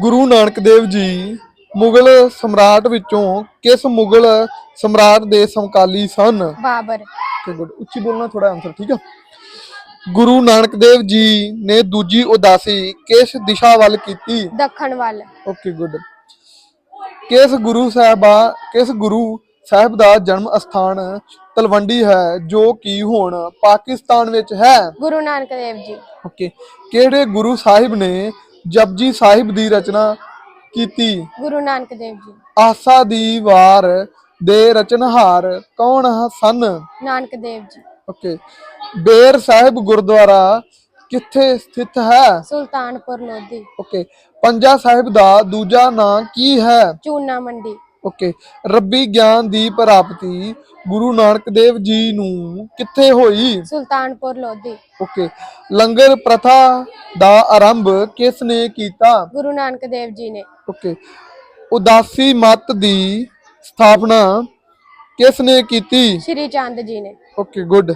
ਗੁਰੂ ਨਾਨਕ ਦੇਵ ਜੀ ਮੁਗਲ ਸਮਰਾਟ ਵਿੱਚੋਂ ਕਿਸ ਮੁਗਲ ਸਮਰਾਟ ਦੇ ਸਮਕਾਲੀ ਸਨ? ਬਾਬਰ। ਤੇ ਗੁੱਡ ਉੱਚੀ ਬੋਲਣਾ ਥੋੜਾ ਆਨਸਰ ਠੀਕ ਆ? ਗੁਰੂ ਨਾਨਕ ਦੇਵ ਜੀ ਨੇ ਦੂਜੀ ਉਦਾਸੀ ਕਿਸ ਦਿਸ਼ਾ ਵੱਲ ਕੀਤੀ? ਦੱਖਣ ਵੱਲ। ਓਕੇ ਗੁੱਡ ਕਿਸ ਗੁਰੂ ਸਾਹਿਬਾ ਕਿਸ ਗੁਰੂ ਸਾਹਿਬ ਦਾ ਜਨਮ ਅਸਥਾਨ ਤਲਵੰਡੀ ਹੈ ਜੋ ਕਿ ਹੁਣ ਪਾਕਿਸਤਾਨ ਵਿੱਚ ਹੈ? ਗੁਰੂ ਨਾਨਕ ਦੇਵ ਜੀ। ਓਕੇ ਕਿਹੜੇ ਗੁਰੂ ਸਾਹਿਬ ਨੇ ਜਪਜੀ ਸਾਹਿਬ ਦੀ ਰਚਨਾ ਕੀਤੀ। ਗੁਰੂ ਨਾਨਕ ਦੇਵ ਜੀ। ਆਸਾ ਦੀ ਵਾਰ ਦੇ ਰਚਨਹਾਰ ਕੌਣ ਸਨ? ਨਾਨਕ ਦੇਵ ਜੀ। ਓਕੇ। ਬੇਰ ਸਾਹਿਬ ਗੁਰਦੁਆਰਾ ਕਿੱਥੇ ਸਥਿਤ ਹੈ? ਸੁਲਤਾਨਪੁਰ ਲੋਧੀ। ਓਕੇ। ਪੰਜਾ ਸਾਹਿਬ ਦਾ ਦੂਜਾ ਨਾਂ ਕੀ ਹੈ? ਚੂਨਾ ਮੰਡੀ। ਓਕੇ। ਰੱਬੀ ਗਿਆਨ ਦੀ ਪ੍ਰਾਪਤੀ ਗੁਰੂ ਨਾਨਕ ਦੇਵ ਜੀ ਨੂੰ ਕਿੱਥੇ ਹੋਈ? ਸੁਲਤਾਨਪੁਰ ਲੋਧੀ। ਓਕੇ। ਲੰਗਰ ਪ੍ਰਥਾ ਦਾ ਆਰੰਭ ਕਿਸ ਨੇ ਕੀਤਾ? ਗੁਰੂ ਨਾਨਕ ਦੇਵ ਜੀ ਨੇ। ਓਕੇ। ਉਦਾਸੀ ਮਤ ਦੀ ਸਥਾਪਨਾ ਕਿਸ ਨੇ ਕੀਤੀ? ਸ਼੍ਰੀ ਚੰਦ ਜੀ ਨੇ। Okay good.